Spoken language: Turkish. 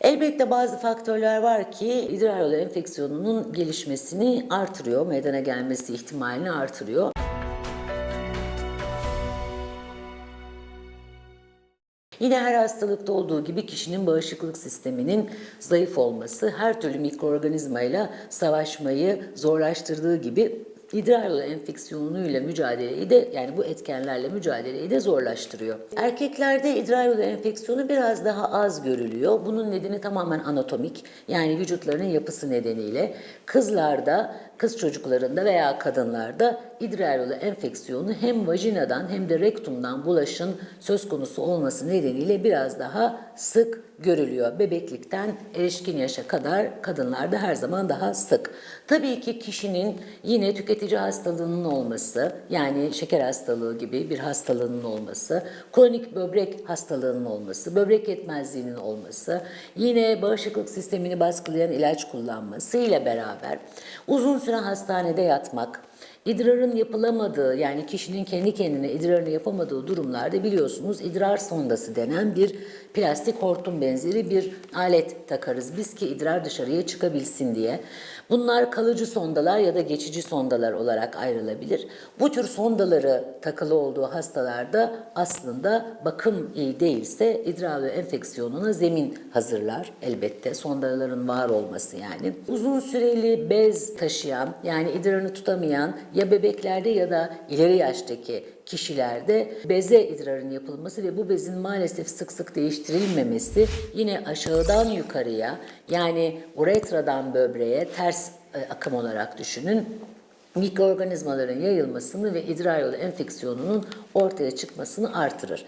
Elbette bazı faktörler var ki idrar yolu enfeksiyonunun gelişmesini artırıyor, meydana gelmesi ihtimalini artırıyor. Yine her hastalıkta olduğu gibi kişinin bağışıklık sisteminin zayıf olması her türlü mikroorganizmayla savaşmayı zorlaştırdığı gibi idrar yolu enfeksiyonuyla mücadeleyi de yani bu etkenlerle mücadeleyi de zorlaştırıyor. Erkeklerde idrar yolu enfeksiyonu biraz daha az görülüyor. Bunun nedeni tamamen anatomik yani vücutlarının yapısı nedeniyle. Kızlarda, kız çocuklarında veya kadınlarda idrar yolu enfeksiyonu hem vajinadan hem de rektumdan bulaşın söz konusu olması nedeniyle biraz daha sık görülüyor. Bebeklikten erişkin yaşa kadar kadınlarda her zaman daha sık. Tabii ki kişinin yine tüketici hastalığının olması, yani şeker hastalığı gibi bir hastalığının olması, kronik böbrek hastalığının olması, böbrek yetmezliğinin olması, yine bağışıklık sistemini baskılayan ilaç kullanması ile beraber uzun süre hastanede yatmak, İdrarın yapılamadığı yani kişinin kendi kendine idrarını yapamadığı durumlarda biliyorsunuz idrar sondası denen bir plastik hortum benzeri bir alet takarız biz ki idrar dışarıya çıkabilsin diye. Bunlar kalıcı sondalar ya da geçici sondalar olarak ayrılabilir. Bu tür sondaları takılı olduğu hastalarda aslında bakım iyi değilse idrar yolu enfeksiyonuna zemin hazırlar elbette sondaların var olması yani. Uzun süreli bez taşıyan yani idrarını tutamayan ya bebeklerde ya da ileri yaştaki kişilerde beze idrarın yapılması ve bu bezin maalesef sık sık değiştirilmemesi yine aşağıdan yukarıya yani uretradan böbreğe ters e, akım olarak düşünün mikroorganizmaların yayılmasını ve idrar yolu enfeksiyonunun ortaya çıkmasını artırır.